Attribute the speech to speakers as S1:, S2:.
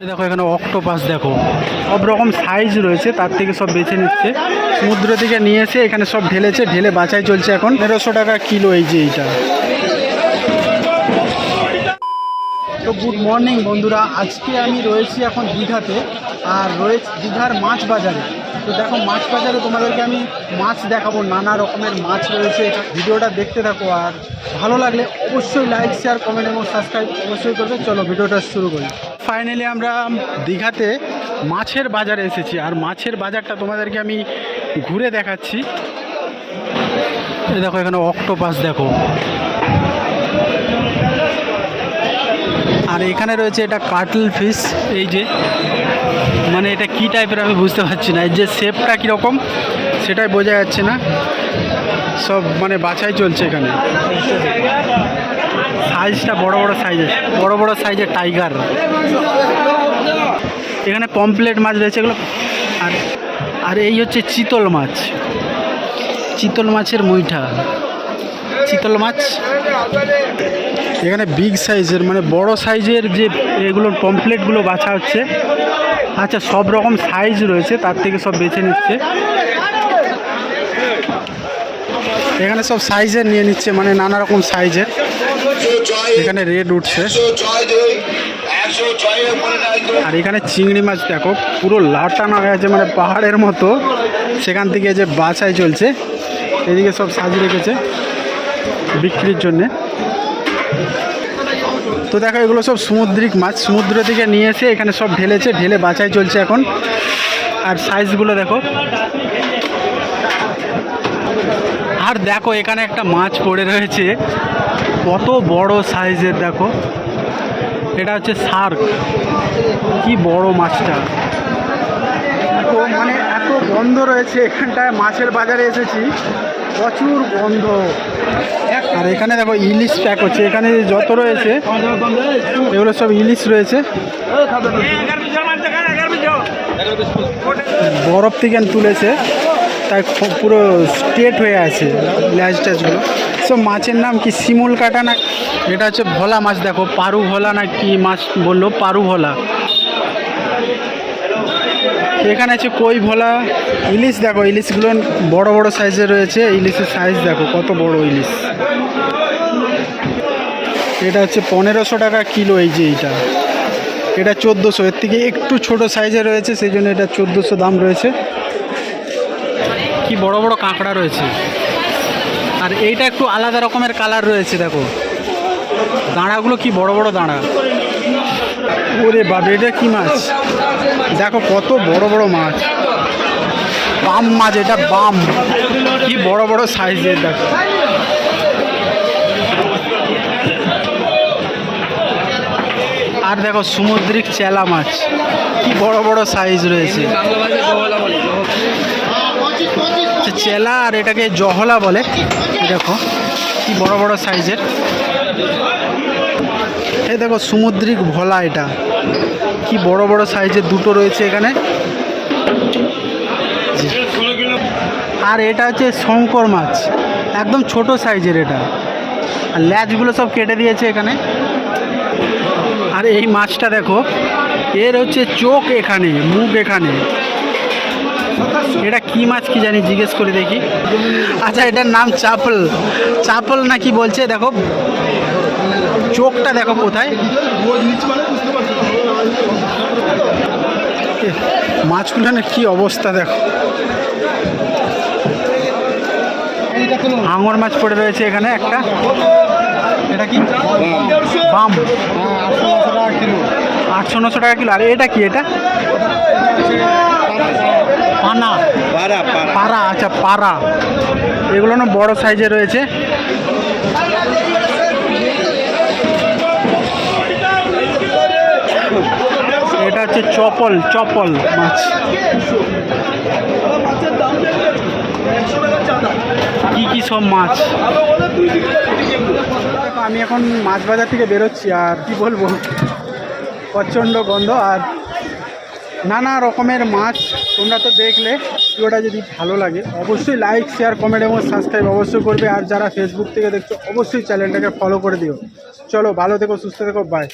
S1: দেখো এখানে অক্টোপাস দেখো। সব রকম সাইজ রয়েছে, তার থেকে সব বেছে নিচ্ছে। সমুদ্র থেকে নিয়ে এসে এখানে সব ঢেলেছে, ঢেলে বাছাই চলছে এখন। দেড়শো টাকা কিলো এই যে এইটা। তো গুড মর্নিং বন্ধুরা, আজকে আমি রয়েছি এখন দীঘাতে, আর রয়েছে দীঘার মাছ বাজারে। তো দেখো, মাছ বাজারে তোমাদেরকে আমি মাছ দেখাবো, নানা রকমের মাছ রয়েছে। ভিডিওটা দেখতে থাকো, আর ভালো লাগলে অবশ্যই লাইক শেয়ার কমেন্ট এবং সাবস্ক্রাইব অবশ্যই করবে। চলো, ভিডিওটা শুরু করি। ফাইনালি আমরা দীঘাতে মাছের বাজারে এসেছি, আর মাছের বাজারটা তোমাদেরকে আমি ঘুরে দেখাচ্ছি। দেখো, এখানে অক্টোপাস দেখো। আর এখানে রয়েছে এটা কাটল ফিশ, এই যে। মানে এটা কি টাইপের আমি বুঝতে পারছি না। এর যে শেপটা কীরকম, সেটাই বোঝা যাচ্ছে না। সব মানে বাছাই চলছে এখানে। সাইজটা বড় বড় সাইজের বড় বড় সাইজের টাইগার এখানে পমপ্লেট মাছ রয়েছে এগুলো। আর আর এই হচ্ছে চিতল মাছ। চিতল মাছের মুইঠা। চিতল মাছ। এখানে বিগ সাইজের মানে বড় সাইজের যে এগুলোর পমপ্লেটগুলো বাছা হচ্ছে আচ্ছা সব রকম সাইজ রয়েছে, তার থেকে সব বেছে নিচ্ছে। এখানে সব সাইজের নিয়ে নিচ্ছে মানে নানা রকম সাইজের এখানে রেড উঠছে। আর এখানে চিংড়ি মাছ, দেখো, পুরো লাটানো হয়ে আছে মানে পাহাড়ের মতো। সেখান থেকে যে বাছাই চলছে, এদিকে সব সাজিয়ে রেখেছে বিক্রির জন্যে। তো দেখো, এগুলো সব সমুদ্রিক মাছ। সমুদ্র থেকে নিয়ে এসে এখানে সব ঢেলেছে, ঢেলে বাছাই চলছে এখন। আর সাইজগুলো দেখো। আর দেখো, এখানে একটা মাছ পড়ে রয়েছে। কত বড় সাইজের দেখো। এটা হচ্ছে শার্ক। কি বড় মাছটা। তো মানে এত গন্ধ রয়েছে, এখানটায় মাছের বাজারে এসেছি। প্রচুর গন্ধ। আর এখানে দেখো ইলিশ প্যাক হচ্ছে, এখানে যত রয়েছে, এগুলো সব ইলিশ রয়েছে। বরফ থেকে তুলেছে, তাই পুরো স্ট্রেট হয়ে আছে ল্যাজ ট্যাজগুলো সব মাছের নাম কি শিমুল কাটা না, এটা হচ্ছে ভোলা মাছ, দেখো পারু ভোলা না কি মাছ বলল পারু ভোলা এখানে আছে কই ভোলা? ইলিশ দেখো, ইলিশগুলো বড় বড় সাইজের রয়েছে। ইলিশের সাইজ দেখো, কত বড় ইলিশ। এটা হচ্ছে পনেরোশো টাকা কিলো এই যে এইটা। এটা চোদ্দোশো, এর থেকে একটু ছোট সাইজে রয়েছে, সেই জন্য এটা চোদ্দোশো দাম রয়েছে। কি বড় বড় কাঁকড়া রয়েছে। আর এইটা একটু আলাদা রকমের কালার রয়েছে, দেখো। দাঁড়াগুলো কি বড় বড় দাঁড়া? ওরে বাবা এটা কি মাছ? দেখো কত বড় বড় মাছ। বাম মাছ এটা বাম। কি বড় বড় সাইজের দেখো। আর দেখো সামুদ্রিক চেলা মাছ। কি বড় বড় সাইজ রয়েছে। আচ্ছা, চেলা আর এটাকে জহলা বলে। দেখো কি বড় বড় সাইজের এই দেখো সামুদ্রিক ভোলা এটা। কি বড় বড় সাইজের দুটো রয়েছে এখানে। আর এটা হচ্ছে শঙ্কর মাছ। একদম ছোট সাইজের এটা। আর ল্যাজগুলো সব কেটে দিয়েছে এখানে। আর এই মাছটা দেখো, এর হচ্ছে চোখ এখানে, মুখ এখানে। এটা কি মাছ কি জানি, জিজ্ঞেস করে দেখি। আচ্ছা এটার নাম চাপল। চাপল না কি বলছে, দেখো। চোখটা দেখো কোথায়? এ, মাছগুলোর কি অবস্থা দেখো। হাঙর মাছ পড়ে রয়েছে এখানে একটা। এটা কি? বাম। আটশো নশো টাকা কিলো। আর এটা কি এটা? পানা। পাড়া আচ্ছা পাড়া এগুলো না বড় সাইজে রয়েছে। হচ্ছে চপল চপল মাছ। কি কি সব মাছ? আমি এখন মাছ বাজার থেকে বেরোচ্ছি, আর কি বলব? প্রচণ্ড গন্ধ, আর নানা রকমের মাছ তোমরা তো দেখলে, ভিডিওটা যদি ভালো লাগে, অবশ্যই লাইক শেয়ার কমেন্ট এবং সাবস্ক্রাইব অবশ্যই করবে, আর যারা ফেসবুক থেকে দেখছ, অবশ্যই চ্যানেলটাকে ফলো করে দিও। চলো, ভালো থেকো, সুস্থ থেকো বাই